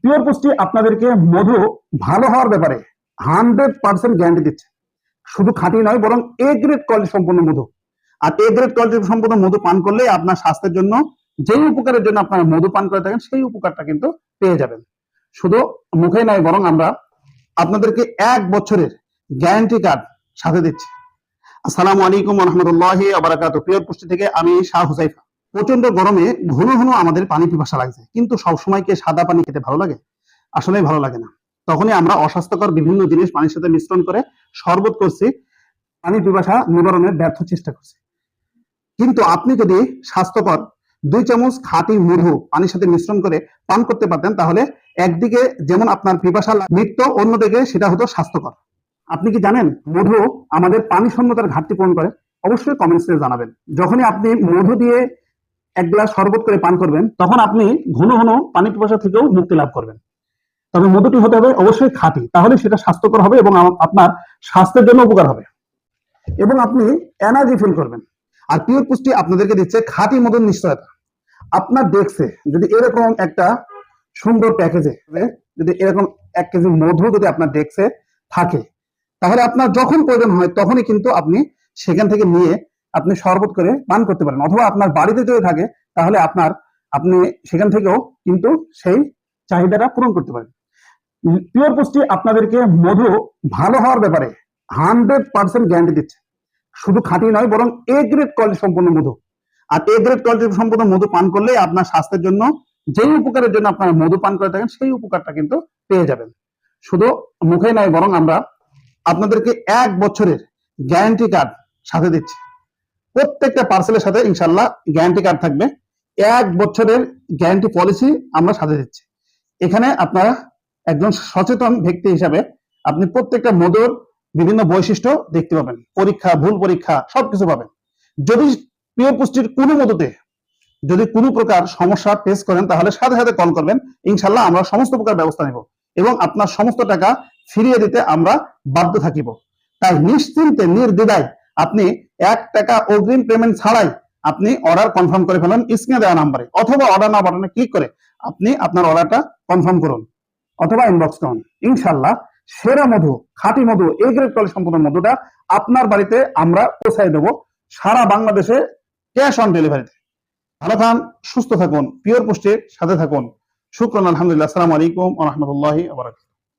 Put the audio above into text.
Pure পুষ্টি আপনাদেরকে মধু ভালো হওয়ার ব্যাপারে হান্ড্রেড পার্সেন্ট গ্যারান্টি দিচ্ছে। শুধু খাঁটি নয়, বরং এ গ্রেড কোয়ালিটি সম্পূর্ণ মধু। আর এ গ্রেড কোয়ালিটি সম্পূর্ণ মধু পান করলে আপনার স্বাস্থ্যের জন্য, যেই উপকারের জন্য আপনারা মধু পান করে থাকেন, সেই উপকারটা কিন্তু পেয়ে যাবেন। শুধু মুখে নয়, বরং আমরা আপনাদেরকে এক বছরের গ্যারান্টি কার্ড সাথে দিচ্ছি। আসসালামু আলাইকুম রহমতুল্লাহ আবরাকাত পিওর পুষ্টি থেকে আমি শাহ হুসাইফা। প্রচণ্ড গরমে ঘন ঘন আমাদের পানি পিপাসা লাগছে। কিন্তু সবসময় কি সাদা পানি খেতে ভালো লাগে? আসলে ভালো লাগে না। তখনই আমরা অস্বাস্থ্যকর বিভিন্ন জিনিস পানির সাথে মিশ্রণ করে শরবত করছি, পানি পিপাসা নিবারণের ব্যর্থ চেষ্টা করছি। কিন্তু আপনি যদি স্বাস্থ্যকর দুই চামচ খাঁটি মধু পানির সাথে মিশ্রণ করে পান করতে পারতেন, তাহলে একদিকে যেমন আপনার পিপাসা মিটত, অন্যদিকে সেটা হতো স্বাস্থ্যকর। আপনি কি জানেন মধু আমাদের পানি শূন্যতার ঘাটতি পূরণ করে? অবশ্যই কমেন্টসে জানাবেন। যখনই আপনি মধু দিয়ে এক গ্লাস শরবত করে পান করবেন, তখন আপনি ঘন ঘন পানি পিপাসা থেকেও মুক্তি লাভ করবেন। তবে মধুটি হতে হবে অবশ্যই খাঁটি, তাহলে সেটা স্বাস্থ্যকর হবে এবং আপনার স্বাস্থ্যের জন্য উপকার হবে। এবং আপনি এনার্জি ফিল করবেন। আর পিওর পুষ্টি আপনাদেরকে দিচ্ছে খাঁটি মধুর নিশ্চয়তা। আপনার ডেস্কে যদি এরকম একটা সুন্দর প্যাকেজে, যদি এরকম এক কেজি মধু যদি আপনার ডেস্কে থাকে, তাহলে আপনার যখন প্রয়োজন হয় তখনই কিন্তু আপনি সেখান থেকে নিয়ে আপনি শরবত করে পান করতে পারেন, অথবা আপনার বাড়িতে যদি থাকে, তাহলে আপনার, আপনি সেখান থেকেও কিন্তু সেই চাহিদাটা পূরণ করতে পারেন। পিওর পুষ্টি আপনাদেরকে মধু ভালো হওয়ার ব্যাপারে হান্ড্রেড পার্সেন্ট গ্যারান্টি দিচ্ছে। শুধু খাঁটি নয়, বরং এ গ্রেড কোয়ালিটি সম্পূর্ণ মধু। আর এ গ্রেড কোয়ালিটি সম্পূর্ণ মধু পান করলে আপনার স্বাস্থ্যের জন্য যেই উপকারের জন্য আপনারা মধু পান করে থাকেন, সেই উপকারটা কিন্তু পেয়ে যাবেন। শুধু মুখে নয়, বরং আমরা আপনাদেরকে এক বছরের গ্যারান্টি কার্ড সাথে দিচ্ছি। প্রত্যেকটা পার্সেলের সাথে ইনশাল্লাহ গ্যারান্টি কার্ড থাকবে। এক বছরের গ্যারান্টি পলিসি আমরা সাথে দিচ্ছি। এখানে আপনারা একজন সচেতন ব্যক্তি হিসাবে আপনি প্রত্যেকটা মধুর বিভিন্ন বৈশিষ্ট্য দেখতে পাবেন। পরীক্ষা, ভুল পরীক্ষা, সবকিছু পাবেন। যদি পিওর পুষ্টির কোনো মধুতে যদি কোনো প্রকার সমস্যা ফেস করেন, তাহলে সাথে সাথে কল করবেন। ইনশাল্লাহ আমরা সমস্ত প্রকার ব্যবস্থা নেব এবং আপনার সমস্ত টাকা ফিরিয়ে দিতে আমরা বাধ্য থাকিব। তাই নিশ্চিন্তে, নির্দ্বিধায় আপনি এক টাকা অগ্রিম পেমেন্ট ছাড়াই আপনি অর্ডার কনফার্ম করে ফেলেন স্ক্রিনে দেওয়া নাম্বারে অথবা অর্ডার না বাটনে ক্লিক করে আপনি আপনার অর্ডারটা কনফার্ম করুন অথবা ইনবক্স করুন। ইনশাল্লাহ সেরা মধু, খাঁটি মধু এই গ্রেড কোয়ালিটি সম্পূর্ণ মধুটা আপনার বাড়িতে আমরা পৌঁছায় দেবো সারা বাংলাদেশে ক্যাশ অন ডেলিভারিতে ভালো থাকুন, সুস্থ থাকুন পিওর পুষ্টির সাথে থাকুন। শুক্রান, আলহামদুলিল্লাহ, আসসালামু আলাইকুম রহমতুল্লাহি আবরাকাতুহু